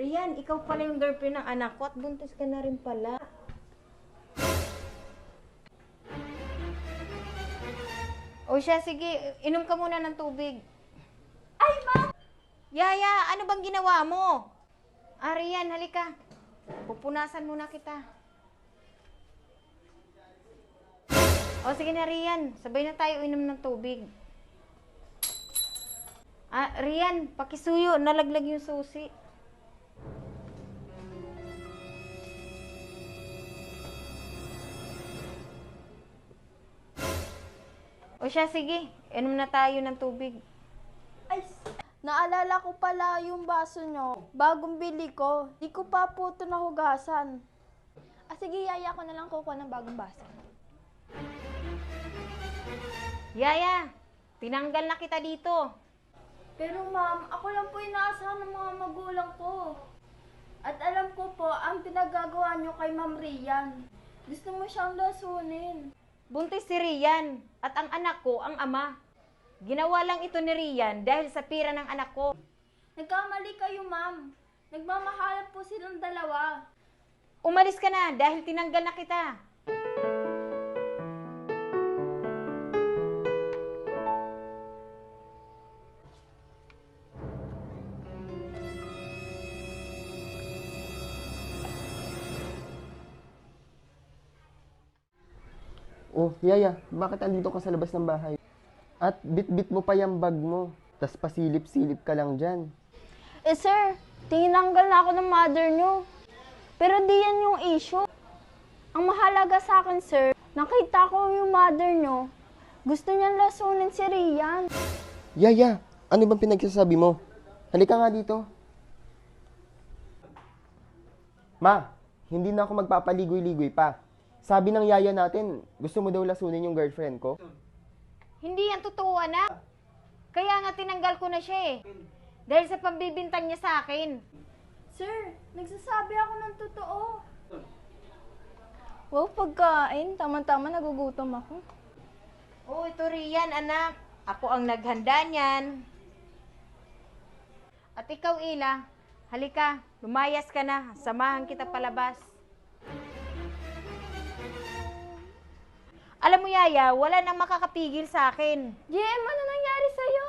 Rian, ikaw pala yung girlfriend ng anak ko at buntis ka na rin pala. O siya, sige, inom ka muna ng tubig. Ay, ma! Yaya, ano bang ginawa mo? Ah, Rian, halika. Pupunasan muna kita. O sige na, Rian. Sabay na tayo inom ng tubig. Ah, Rian, pakisuyo. Nalaglag yung susi. O siya, sige. Inom na tayo ng tubig. Ay, naalala ko pala yung baso nyo. Bagong bili ko. Di ko pa po ito nahugasan. Ah, sige, yaya ko na lang kukuha ng bagong baso. Yaya, tinanggal na kita dito. Pero ma'am, ako lang po inaasahan ng mga magulang ko. At alam ko po, ang pinagagawa nyo kay Ma'am Rian. Gusto mo siyang lasunin. Buntis si Rian at ang anak ko ang ama. Ginawa lang ito ni Rian dahil sa pira ng anak ko. Nagkamali kayo, ma'am. Nagmamahalan po silang dalawa. Umalis ka na dahil tinanggal na kita. Oh, Yaya, bakit andito ka sa labas ng bahay? At bit-bit mo pa yung bag mo. Tas pasilip-silip ka lang dyan. Eh sir, tinanggal na ako ng mother nyo. Pero di yan yung issue. Ang mahalaga sa akin sir, nakita ko yung mother nyo. Gusto niyang lasunin si Rian. Yaya, ano bang pinagsasabi mo? Halika nga dito. Ma, hindi na ako magpapaligoy-ligoy pa. Sabi ng yaya natin, gusto mo daw lasunin yung girlfriend ko? Hindi yan totoo, anak. Kaya nga tinanggal ko na siya eh. Dahil sa pambibintang niya sa akin. Sir, nagsasabi ako ng totoo. Wow, pagkain. Tama-tama, nagugutom ako. Oh, ito Rian, anak. Ako ang naghanda niyan. At ikaw, Ila, halika, lumayas ka na. Samahan kita palabas. Alam mo, Yaya, wala nang makakapigil sa akin. JM, ano nangyari sa'yo?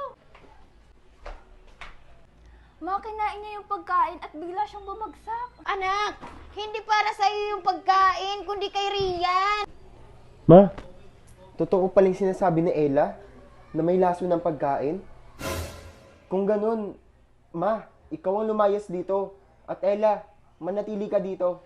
Makinain niya yung pagkain at bigla siyang bumagsak. Anak, hindi para sa iyo yung pagkain, kundi kay Rian. Ma, totoo paling sinasabi ni Ella na may laso ng pagkain? Kung ganun, ma, ikaw ang lumayas dito. At Ella, manatili ka dito.